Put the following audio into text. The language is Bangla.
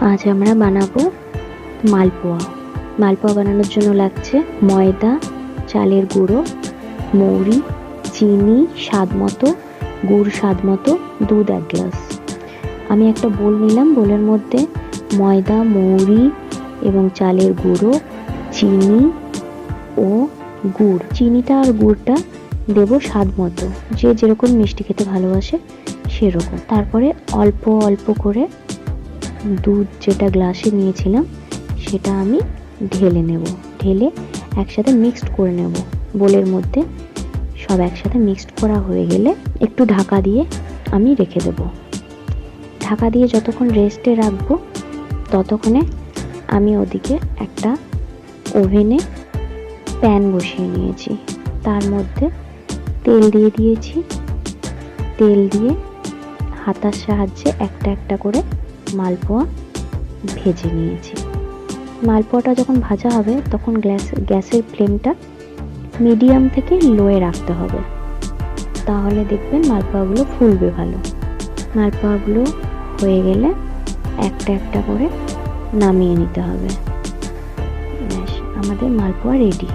আজ আমরা বানাবো মালপোয়া। মালপোয়া বানানোর জন্য লাগছে ময়দা, চালের গুঁড়ো, মৌরি, চিনি, স্বাদ মতো, গুড় স্বাদ মতো, দুধ এক গ্লাস। আমি একটা বোল নিলাম, বোলের মধ্যে ময়দা, মৌরি এবং চালের গুঁড়ো, চিনি ও গুড়। চিনিটা আর গুড়টা দেবো স্বাদ মতো। যে যেরকম মিষ্টি খেতে ভালোবাসে সেরকম। তারপরে অল্প অল্প করে দুধ যেটা গ্লাসে নিয়েছিলাম, সেটা আমি ঢেলে নেব। ঢেলে একসাথে মিক্সড করে নেব। বোলের মধ্যে সব একসাথে মিক্সড করা হয়ে গেলে একটু ঢাকা দিয়ে আমি রেখে দেব। ঢাকা দিয়ে যতক্ষণ রেস্টে রাখব, ততক্ষণে আমি ওদিকে একটা ওভেনে প্যান বসিয়ে নিয়েছি। তার মধ্যে তেল দিয়ে দিয়েছি। তেল দিয়ে হাতার সাহায্যে একটা একটা করে মালপোয়া ভেজে নিয়েছি। মালপোয়াটা যখন ভাজা হবে, তখন গ্যাস, গ্যাসের ফ্লেমটা মিডিয়াম থেকে লোয়ে রাখতে হবে। তাহলে দেখবেন মালপোয়াগুলো ফুলবে ভালো। মালপোয়াগুলো হয়ে গেলে একটা একটা করে নামিয়ে নিতে হবে। আমাদের মালপোয়া রেডি